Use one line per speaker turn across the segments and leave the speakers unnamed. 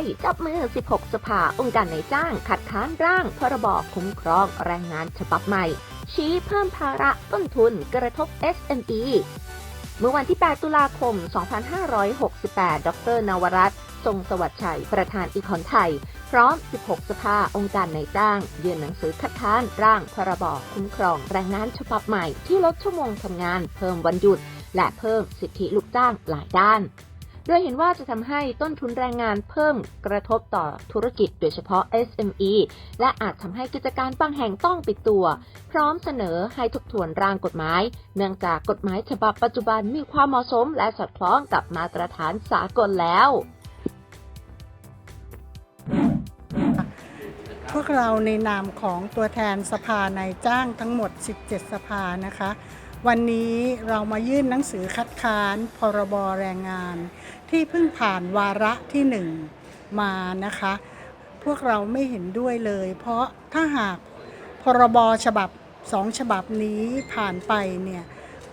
ย จับมือ 16 สภาองค์การนายจ้าง ขัดค้านร่าง พรบคุ้มครองแรงงานฉบับใหม่ ชี้เพิ่มภาระต้นทุนกระทบ SME เมื่อวันที่ 8 ตุลาคม 2568 ดร นวรัตน์ทรงสวัสดิ์ชัย ประธานอีคอนไทย พร้อม 16 สภาองค์การนายจ้างยื่นหนังสือคัดค้านร่างพรบคุ้มครองแรงงานฉบับใหม่ที่ลดชั่วโมงทำงาน เพิ่มวันหยุด และเพิ่มสิทธิลูกจ้างหลายด้าน โดยเห็นว่าจะทำให้ต้นทุนแรงงานเพิ่มกระทบต่อธุรกิจโดยเฉพาะ SME และอาจทำให้กิจการบางแห่งต้องปิดตัว พร้อมเสนอให้ทบทวนร่างกฎหมาย เนื่องจากกฎหมายฉบับปัจจุบันมีความเหมาะสม และสอดคล้องกับมาตรฐานสากลแล้ว
พวกเราในนามของตัวแทนสภานายจ้างทั้งหมด 17 สภานะคะ วันนี้เรามายื่นหนังสือคัดค้านพรบแรงงาน ที่เพิ่งผ่านวาระที่หนึ่งมานะคะ พวกเราไม่เห็นด้วยเลย เพราะถ้าหากพรบฉบับสองฉบับนี้ผ่านไปเนี่ย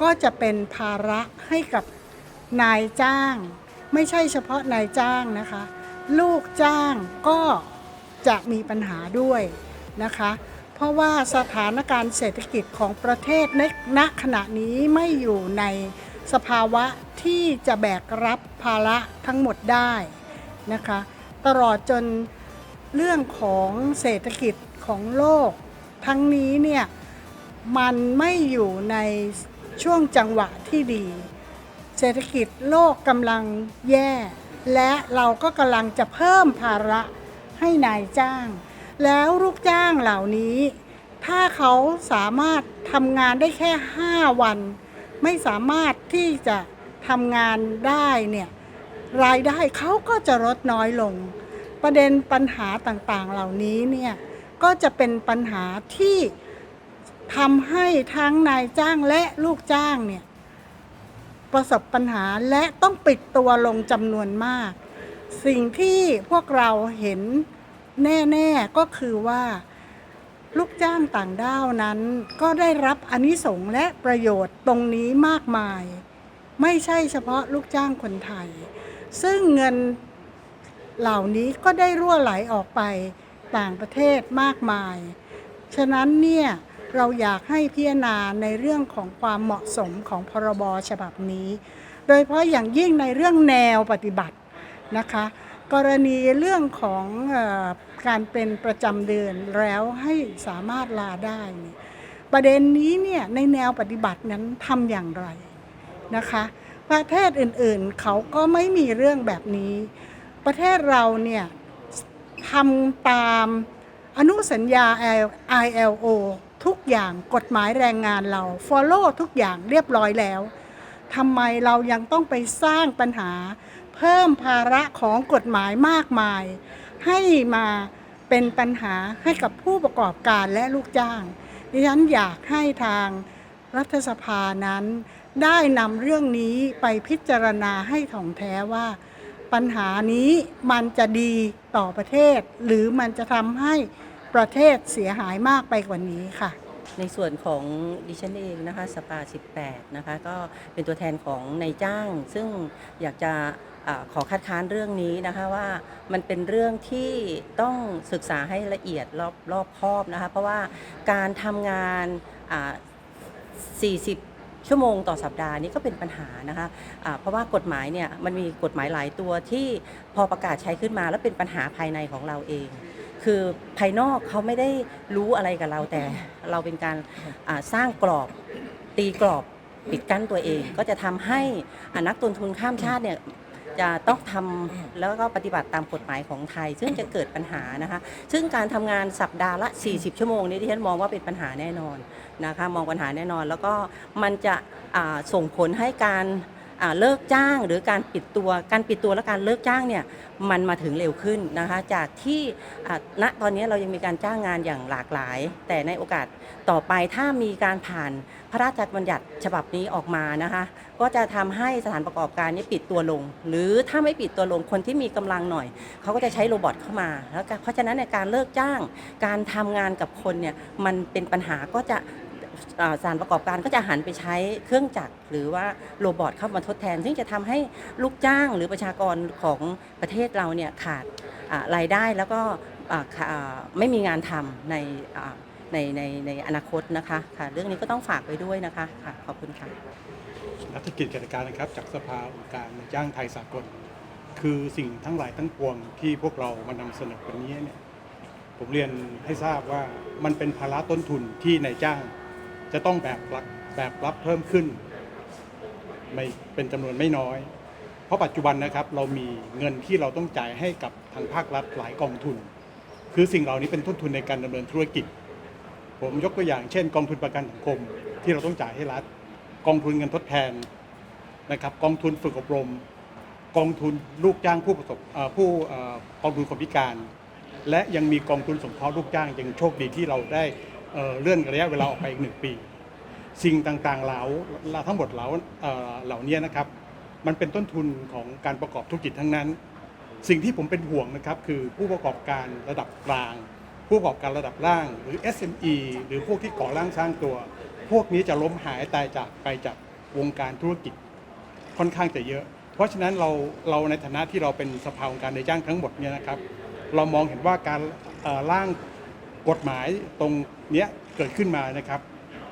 ก็จะเป็นภาระให้กับนายจ้าง ไม่ใช่เฉพาะนายจ้างนะคะ ลูกจ้างก็จะมีปัญหาด้วยนะคะ ราะว่าสถานการณ์เศรษฐกิจของประเทศในณขณะนี้ไม่อยู่ในสภาวะที่จะแบกรับภาระทั้งหมดได้นะคะ ตลอดจนเรื่องของเศรษฐกิจของโลก ทั้งนี้เนี่ยมันไม่อยู่ในช่วงจังหวะที่ดี เศรษฐกิจโลกกำลังแย่ และเราก็กำลังจะเพิ่มภาระให้นายจ้าง แล้วลูกจ้างเหล่านี้ ถ้าเขาสามารถทำงานได้แค่ 5 วัน ไม่สามารถที่จะทำงานได้เนี่ยรายได้เขาก็จะลดน้อยลง ประเด็นปัญหาต่างๆเหล่านี้เนี่ยก็จะเป็นปัญหาที่ทำให้ทั้งนายจ้างและลูกจ้างเนี่ยประสบปัญหาและต้องปิดตัวลงจำนวนมาก สิ่งที่พวกเราเห็น แน่ๆก็คือว่า ลูกจ้างต่างด้าวนั้น ก็ได้รับอนิสงส์และประโยชน์ตรงนี้มากมาย ไม่ใช่เฉพาะลูกจ้างคนไทย ซึ่งเงินเหล่านี้ก็ได้รั่วไหลออกไปต่างประเทศมากมาย ฉะนั้นเนี่ยเราอยากให้พิจารณาในเรื่องของความเหมาะสมของพรบฉบับนี้ โดยเฉพาะอย่างยิ่งในเรื่องแนวปฏิบัตินะคะ กรณีเรื่องของอการเป็นประจำเดือนแล้วให้สามารถลาได้ประเด็นนี้เนี่ยในแนวปฏิบัตินั้นทำอย่างไรนะคะประเทศอื่นๆ เขาก็ไม่มีเรื่องแบบนี้ ประเทศเราเนี่ยทำตามอนุสัญญา ILO ทุกอย่างกฎหมายแรงงานเรา follow ทุกอย่างเรียบร้อยแล้วทำไมเรายังต้องไปสร้างปัญหา เพิ่มภาระของกฎหมายมากมาย ให้มาเป็นปัญหาให้กับผู้ประกอบการและลูกจ้าง ดิฉันอยากให้ทางรัฐสภานั้น ได้นำเรื่องนี้ไปพิจารณาให้ถ่องแท้ว่า ปัญหานี้มันจะดีต่อประเทศ หรือมันจะทำให้ประเทศเสียหายมากไปกว่านี้ค่ะ
ในส่วนของดิฉันเองนะคะสปา 18 นะคะก็เป็นตัวแทนของนายจ้าง ซึ่งอยากจะอาขอคัดค้านเรื่องนี้นะคะว่ามันเป็นเรื่องที่ต้องศึกษาให้ละเอียดรอบรอบคอบนะคะเพราะว่าการทำงาน 40ชั่วโมงต่อสัปดาห์นี้ก็เป็นปัญหานะคะะเพราะว่ากฎหมายเนี่ยมันมีกฎหมายหลายตัวที่พอประกาศใช้ขึ้นมาแล้วเป็นปัญหาภายในของเราเอง คือภายนอกเขาไม่ได้รู้อะไรกับเราแต่เราเป็นการอ่าสร้างกรอบตีกรอบปิดกั้นตัวเอง ก็จะทำให้อ่านักต้นทุนข้ามชาติเนี่ยจะต้องทำแล้วก็ปฏิบัติตามกฎหมายของไทย ซึ่งจะเกิดปัญหานะคะ ซึ่งการทำงานสัปดาห์ละ 40 ชั่วโมงนี้ที่ฉันมองว่าเป็นปัญหาแน่นอนนะคะ มองปัญหาแน่นอน แล้วก็มันจะอ่าส่งผลให้การอ่า เลิกจ้างหรือการปิดตัวการปิดตัวและการเลิกจ้างเนี่ยมันมาถึงเร็วขึ้นนะคะจากที่ณตอนนี้เรายังมีการจ้างงานอย่างหลากหลาย แต่ในโอกาสต่อไปถ้ามีการผ่านพระราชบัญญัติฉบับนี้ออกมานะคะก็จะทำให้สถานประกอบการนี้ปิดตัวลง หรือถ้าไม่ปิดตัวลงคนที่มีกำลังหน่อย เขาก็จะใช้โรบอทเข้ามาแล้วก็เพราะฉะนั้นในการเลิกจ้าง การทำงานกับคนเนี่ยมันเป็นปัญหาก็จะ สานประกอบการก็จะหันไปใช้เครื่องจักรหรือว่าโรบอทเข้ามาทดแทน ซึ่งจะทำให้ลูกจ้างหรือประชากรของประเทศเราเนี่ยขาดรายได้แล้วก็ไม่มีงานทำในในในในอนาคตนะคะค่ะเรื่องนี้ก็ต้องฝากไว้ด้วยนะคะค่ะขอบคุณค่ะ
นักธุรกิจกิจการนะครับจากสภาองค์การนายจ้างไทยสากล คือสิ่งทั้งหลายทั้งปวงที่พวกเรามานำเสนอวันนี้เนี่ยผมเรียนให้ทราบว่ามันเป็นภาระต้นทุนที่นายจ้าง จะต้องแบกรับแบกรับเพิ่มขึ้นไม่เป็นจำนวนไม่น้อย เพราะปัจจุบันนะครับเรามีเงินที่เราต้องจ่ายให้กับทางภาครัฐหลายกองทุน คือสิ่งเหล่านี้เป็นต้นทุนในการดำเนินธุรกิจ ผมยกตัวอย่างเช่น กองทุนประกันสังคมที่เราต้องจ่ายให้รัฐ กองทุนเงินทดแทนนะครับกองทุนฝึกอบรม กองทุนลูกจ้างผู้ประสบผู้กองทุนคนพิการ และยังมีกองทุนสงเคราะห์ลูกจ้างยังโชคดีที่เราได้ เอ่อเลื่อนระยะเวลาออกไปอีกหนึ่งปี สิ่งต่างๆเหล่าทั้งหมดเหล่าเอ่อเหล่านี้นะครับ มันเป็นต้นทุนของการประกอบธุรกิจทั้งนั้น สิ่งที่ผมเป็นห่วงนะครับ คือผู้ประกอบการระดับกลาง ผู้ประกอบการระดับล่าง หรือ SME หรือพวกที่ก่อร่างสร้างตัว พวกนี้จะล้มหายตายจากไปจากวงการธุรกิจค่อนข้างจะเยอะ เพราะฉะนั้นเราเราในฐานะที่เราเป็นสภาองค์การในายจ้างทั้งหมดเนี่ยนะครับ เรามองเห็นว่าการร่างกฎหมายตรง เนี้ยเกิดขึ้นมานะครับ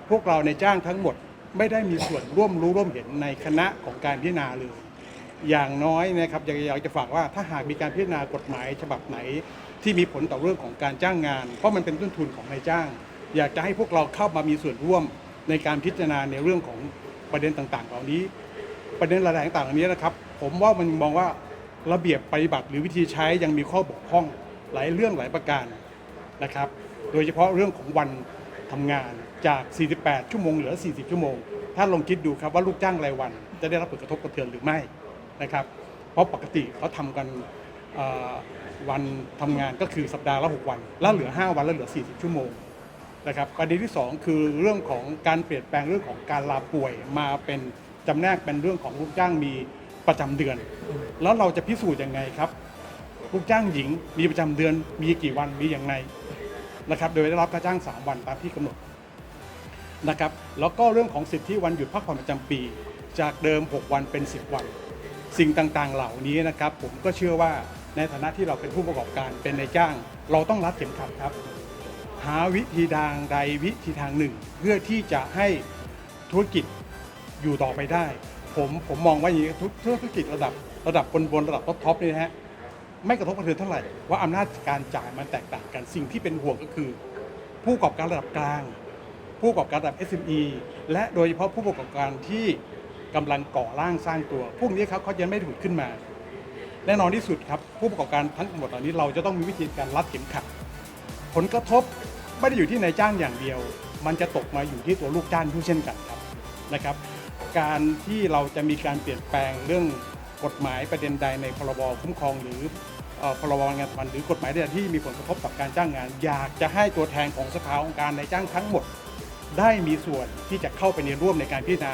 พวกเราในจ้างทั้งหมดไม่ได้มีส่วนร่วมรู้ร่วมเห็นในคณะของการพิจารณาเลย อย่างน้อยนะครับอยากจะฝากว่าถ้าหากมีการพิจารณากฎหมายฉบับไหน ที่มีผลต่อเรื่องของการจ้างงาน เพราะมันเป็นต้นทุนของนายจ้าง อยากจะให้พวกเราเข้ามามีส่วนร่วมในการพิจารณาในเรื่องของประเด็นต่างๆ เหล่านี้ ประเด็นหลายๆต่างๆเหล่านี้นะครับ ผมว่ามันมองว่าระเบียบปฏิบัติหรือวิธีใช้ยังมีข้อบกพร่องหลายเรื่องหลายประการนะครับ โดยเฉพาะเรื่องของวันทำงานจาก 48 ชั่วโมงเหลือ 40 ชั่วโมง ถ้าลองคิดดูครับว่าลูกจ้างรายวันจะได้รับผลกระทบกระเทือนหรือไม่นะครับ เพราะปกติเขาทำกันวันทำงานก็คือสัปดาห์ละ 6 วัน แล้วเหลือ 5 วันแล้วเหลือ 40 ชั่วโมงนะครับประเด็นที่ 2 คือเรื่องของการเปลี่ยนแปลงเรื่องของการลาป่วยมาเป็นจำแนกเป็นเรื่องของลูกจ้างมีประจำเดือน แล้วเราจะพิสูจน์ยังไงครับ ลูกจ้างหญิงมีประจำเดือนมีกี่วันมีอย่างไร นะครับโดยได้รับค่าจ้าง 3 วันตามที่กำหนดนะครับแล้วก็เรื่องของสิทธิวันหยุดพักผ่อนประจำปี จากเดิม 6 วันเป็น 10 วัน สิ่งต่างๆ เหล่านี้นะครับผมก็เชื่อว่าในฐานะที่เราเป็นผู้ประกอบการเป็นนายจ้าง เราต้องรัดเข็มขัดครับ หาวิธีทางใดวิธีทางหนึ่ง เพื่อที่จะให้ธุรกิจอยู่ต่อไปได้ ผมผมมองว่าอย่างนี้ธุรกิจระดับระดับบนบนระดับท็อปๆนี่นะฮะ ไม่กระทบกระเทือนเท่าไหร่ว่าอำนาจการจ่ายมันแตกต่างกันสิ่งที่เป็นห่วงก็คือ ผู้ประกอบการระดับกลาง ผู้ประกอบการระดับ SME และโดยเฉพาะผู้ประกอบการที่กำลังก่อร่างสร้างตัว พวกนี้ครับเขายังไม่ถูกขึ้นมา แน่นอนที่สุดครับผู้ประกอบการทั้งหมดเหล่านี้เราจะต้องมีวิธีการรัดเข็มขัด ผลกระทบไม่ได้อยู่ที่นายจ้างอย่างเดียว มันจะตกมาอยู่ที่ตัวลูกจ้างด้วยเช่นกันครับนะครับ การที่เราจะมีการเปลี่ยนแปลงเรื่อง กฎหมายประเด็นใดในพรบคุ้มครองหรือพรบงานพันหรือกฎหมายใดที่มีผลกระทบกับการจ้างงาน อยากจะให้ตัวแทนของสภาองค์การนายจ้างทั้งหมด ได้มีส่วนที่จะเข้าไปในร่วมในการพิจารณา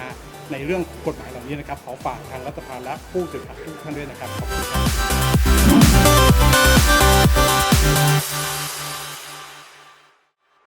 ในเรื่องกฎหมายเหล่านี้นะครับขอฝากทางรัฐสภาและผู้สื่อข่าวทุกท่านด้วยนะครับขอบคุณครับ